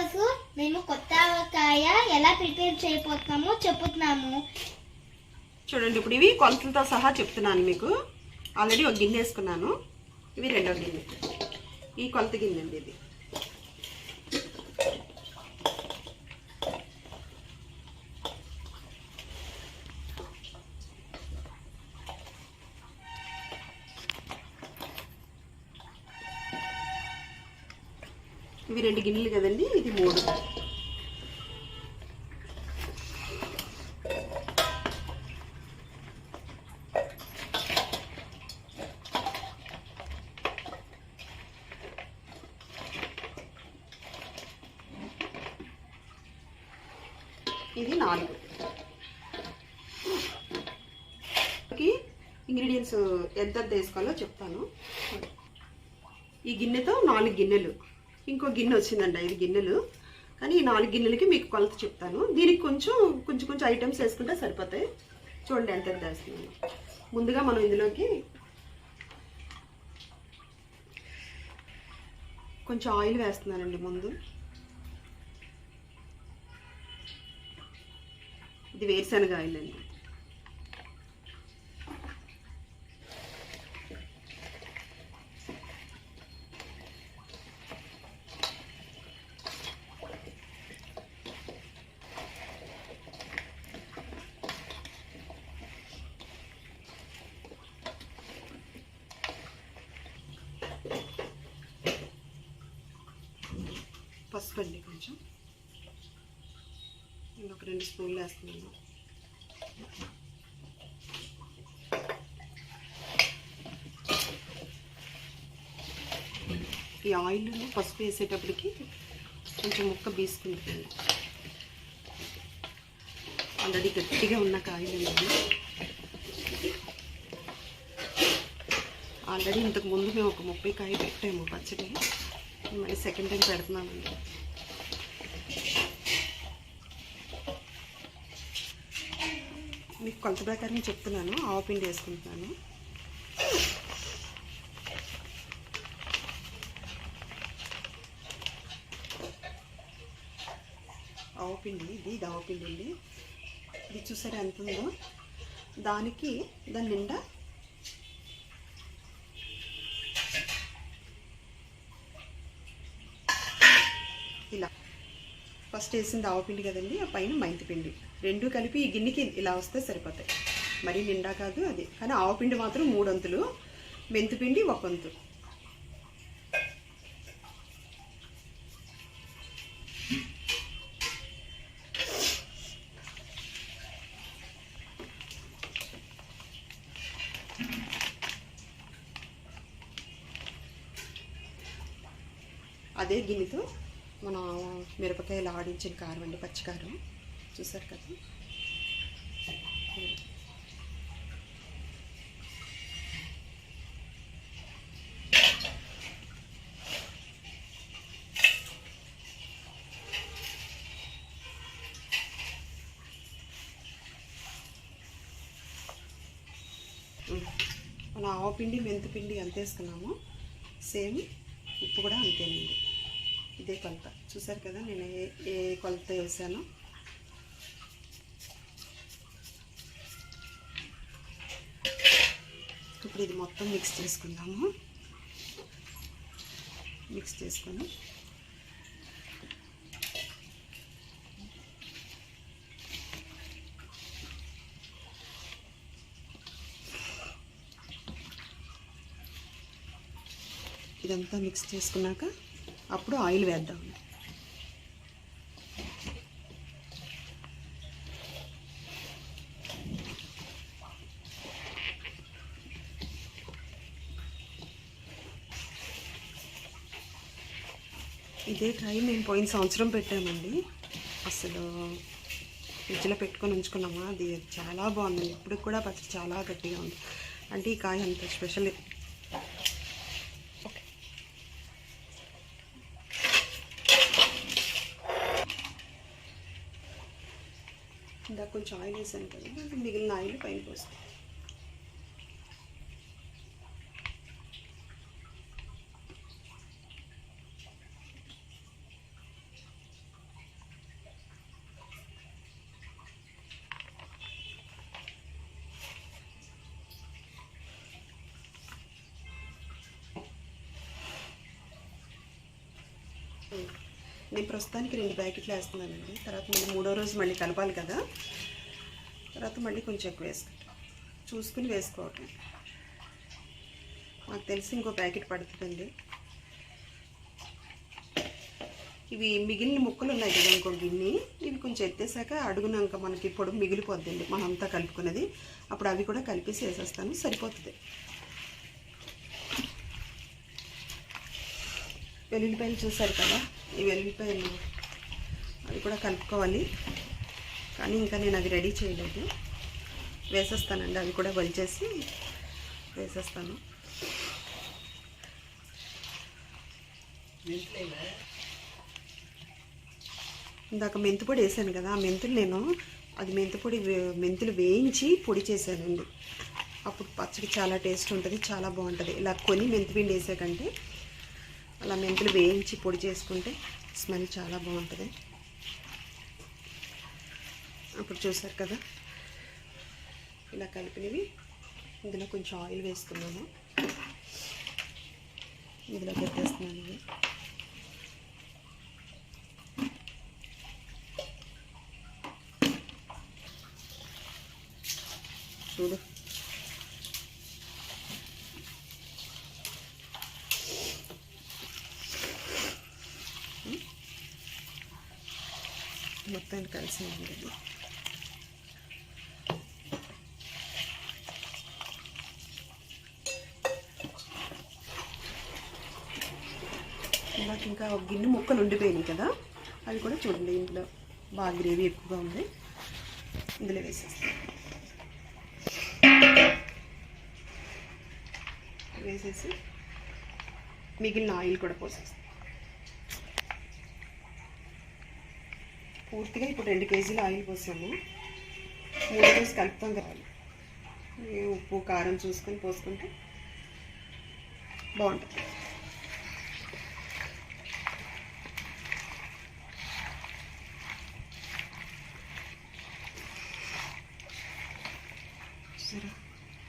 ఈరోజు మేము కొత్త ఆవకాయ ఎలా ప్రిపేర్ చేయబోతున్నామో చెప్పుతున్నాము. చూడండి ఇప్పుడు ఇవి కొలతలతో సహా చెప్తున్నాను మీకు. ఆల్రెడీ ఒక గిన్నె వేసుకున్నాను. ఇవి రెండో గిన్నె. ఈ కొలత గిన్నె అండి ఇది. ఇవి రెండు గిన్నెలు కదండి ఇది మూడు. ఇది నాలుగు. ఇంగ్రీడియంట్స్ ఎంత ఎంత వేసుకోవాలో చెప్తాను. ఈ గిన్నెతో నాలుగు గిన్నెలు. ఇంకో గిన్నె వచ్చిందండి ఐదు గిన్నెలు. కానీ ఈ నాలుగు గిన్నెలకి మీకు కొలత చెప్తాను. దీనికి కొంచెం కొంచెం కొంచెం ఐటమ్స్ వేసుకుంటే సరిపోతాయి. చూడండి ఎంత ఎంత వేస్తున్నాను. ముందుగా మనం ఇందులోకి కొంచెం ఆయిల్ వేస్తున్నానండి ముందు. ఇది వేరుశనగ ఆయిల్ అండి. పసుపు అండి కొంచెం. నేను ఒక రెండు స్పూన్లు వేస్తున్నాను. ఈ ఆయిల్ పసుపు వేసేటప్పటికి కొంచెం ముక్క బీసుకుంటుంది ఆల్రెడీ గట్టిగా ఉన్న కాయలు ఇవి. ఆల్రెడీ ఇంతకు ముందు మేము ఒక ముప్పై కాయ పెట్టాము పచ్చడి. మళ్ళీ సెకండ్ టైం పెడుతున్నామండి. మీకు కొలత ప్రకారం చెప్తున్నాను. ఆవు పిండి వేసుకుంటున్నాను. ఆవు పిండి ఇది ఇది ఆవు పిండి అండి. ఇది చూసారా ఎంత ఉందో? దానికి దాని నిండా ఫస్ట్ వేసింది ఆవుపిండి కదండి ఆ పైన మైంతి పిండి. రెండు కలిపి ఈ గిన్నెకి ఇలా వస్తే సరిపోతాయి. మరీ నిండా కాదు అది. కానీ ఆవు పిండి మాత్రం మూడొంతులు మెంతిపిండి ఒకంతు ఒక వంతు. అదే గిన్నెతో మన మిరపకాయలు ఆడించిన కారం అండి పచ్చికారం చూసారు కదా? మన ఆవపిండి మెంతిపిండి ఎంత వేసుకున్నామో సేమ్ ఉప్పు కూడా అంతేనండి. ఇదే కొలత. చూసారు కదా నేను ఏ ఏ కొలత వేసానో. ఇప్పుడు ఇది మొత్తం మిక్స్ చేసుకుందాము. మిక్స్ చేసుకొని. ఇదంతా మిక్స్ చేసుకున్నాక అప్పుడు ఆయిల్ వేద్దాం. ఇదే ట్రై మేము పోయిన సంవత్సరం పెట్టామండి అసలు ఫ్రిడ్జ్లో పెట్టుకొని ఉంచుకున్నామా? అది చాలా బాగుంది ఇప్పుడు కూడా పచ్చడి చాలా గట్టిగా ఉంది. అంటే ఈ కాయ అంత స్పెషల్ కొంచెం ఆయిల్ వేసాను కదా మిగిలిన ఆయిల్ పైన పోస్తాను Mm-hmm. నేను ప్రస్తుతానికి రెండు ప్యాకెట్లు వేస్తున్నానండి. తర్వాత మళ్ళీ మూడో రోజు మళ్ళీ కలపాలి కదా. తర్వాత మళ్ళీ కొంచెం ఎక్కువ వేసుకుంటాం. చూసుకుని వేసుకోవటం. నాకు తెలిసి ఇంకో ప్యాకెట్ పడుతుందండి. ఇవి మిగిలిన ముక్కలు ఉన్నాయి కదా ఇంకో గిన్నె. ఇవి కొంచెం ఎత్తేసాక అడుగునాక మనకి పొడుగు మిగిలిపోద్దండి. మనం అంతా కలుపుకున్నది. అప్పుడు అవి కూడా కలిపేసి వేసేస్తాను. సరిపోతుంది. వెల్లుల్లిపాయలు చూసారు కదా? ఈ వెల్లుల్లిపాయలు అవి కూడా కలుపుకోవాలి. కానీ ఇంకా నేను అది రెడీ చేయలేదు. వేసేస్తానండి అవి కూడా వలిచేసి వేసేస్తాను. ఇందాక మెంతిపొడి వేసాను కదా ఆ మెంతులు నేను అది మెంతిపొడి వే- మెంతులు వేయించి పొడి చేశానండి. అప్పుడు పచ్చడి చాలా టేస్ట్ ఉంటుంది చాలా బాగుంటుంది. ఇలా కొని మెంతిపిండి వేసాకంటే అలా మెంతులు వేయించి పొడి చేసుకుంటే స్మెల్ చాలా బాగుంటుంది. అప్పుడు చూసారు కదా? ఇలా కలిపినవి. ఇందులో కొంచెం ఆయిల్ వేసుకున్నాను. ఇందులో పెట్టేస్తున్నాను ఇవి. చూడు. మొత్తం కలిసి ఉంటుంది ఇందాక ఇంకా గిన్నె ముక్కలు ఉండిపోయినాయి కదా అవి కూడా చూడండి ఇంట్లో బాగా గ్రేవీ ఎక్కువగా ఉంది. ఇందులో వేసేస్తాం. వేసేసి మిగిలిన ఆయిల్ కూడా పోసేస్తాం. పూర్తిగా ఇప్పుడు రెండు కేజీలు ఆయిల్ పోసాము. మూడు రోజు కలుపుతాం కావాలి ఉప్పు కారం చూసుకొని పోసుకుంటే బాగుంటుంది. సరే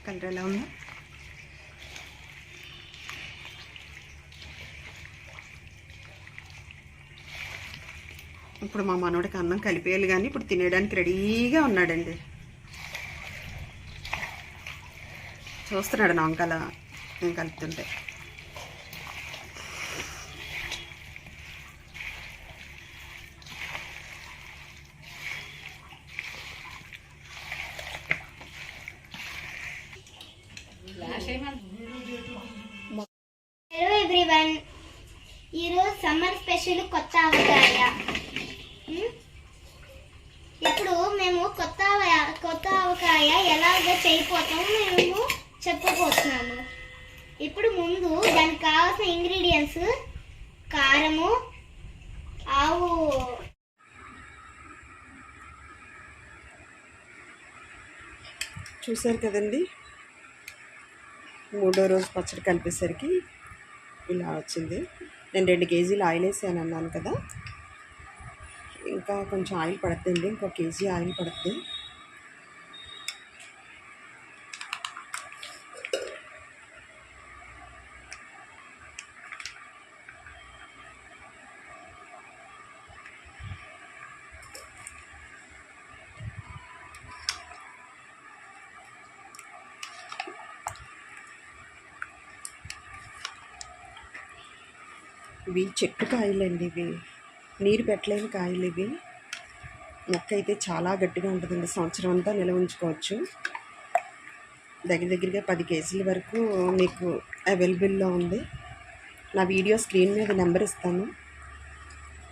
కలర్ ఎలా ఉందా? ఇప్పుడు మా మనవడికి అన్నం కలిపేయాలి కానీ ఇప్పుడు తినేయడానికి రెడీగా ఉన్నాడండి. చూస్తున్నాడు నా వంకల నేను కలుపుతుంటే. హలో ఎవ్రీవన్ ఈరోజు సమ్మర్ స్పెషల్ కొత్త ఆవకాయ మేము కొత్త కొత్త ఆవకాయ ఎలాగ చేయిపోతామో మేము చెప్పబోతున్నాము. ఇప్పుడు ముందు దానికి కావాల్సిన ఇంగ్రీడియంట్స్ కారము ఆవు. చూశారు కదండి? మూడో రోజు పచ్చడి కలిపేసరికి ఇలా వచ్చింది. నేను రెండు కేజీలు ఆయిల్ వేసాను అన్నాను కదా. ఇంకా కొంచెం ఆయిల్ పడుతుంది ఇంకో కేజీ ఆయిల్ పడుతుంది. ఇవి చెట్టు కాయలు అండి ఇవి. నీరు పెట్టలేని కాయలు ఇవి. మొక్క అయితే చాలా గట్టిగా ఉంటుందండి. సంవత్సరం అంతా నిల్వ ఉంచుకోవచ్చు. దగ్గర దగ్గరగా పది కేజీల వరకు మీకు అవైలబుల్లో ఉంది. నా వీడియో స్క్రీన్ మీద నెంబర్ ఇస్తాను.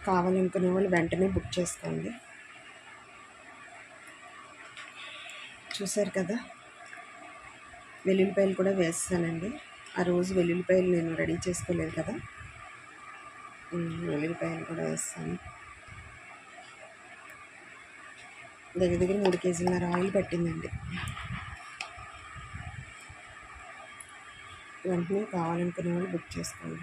కావాలనుకునే వాళ్ళు వెంటనే బుక్ చేసుకోండి. చూసారు కదా? వెల్లుల్లిపాయలు కూడా వేస్తానండి. ఆ రోజు వెల్లుల్లిపాయలు నేను రెడీ చేసుకోలేదు కదా? ఉల్లిపాయలు కూడా వేస్తాను. దగ్గర దగ్గర మూడు కేజీలన్నర ఆయిల్ పట్టిందండి. వెంటనే కావాలనుకునే వాళ్ళు బుక్ చేసుకోండి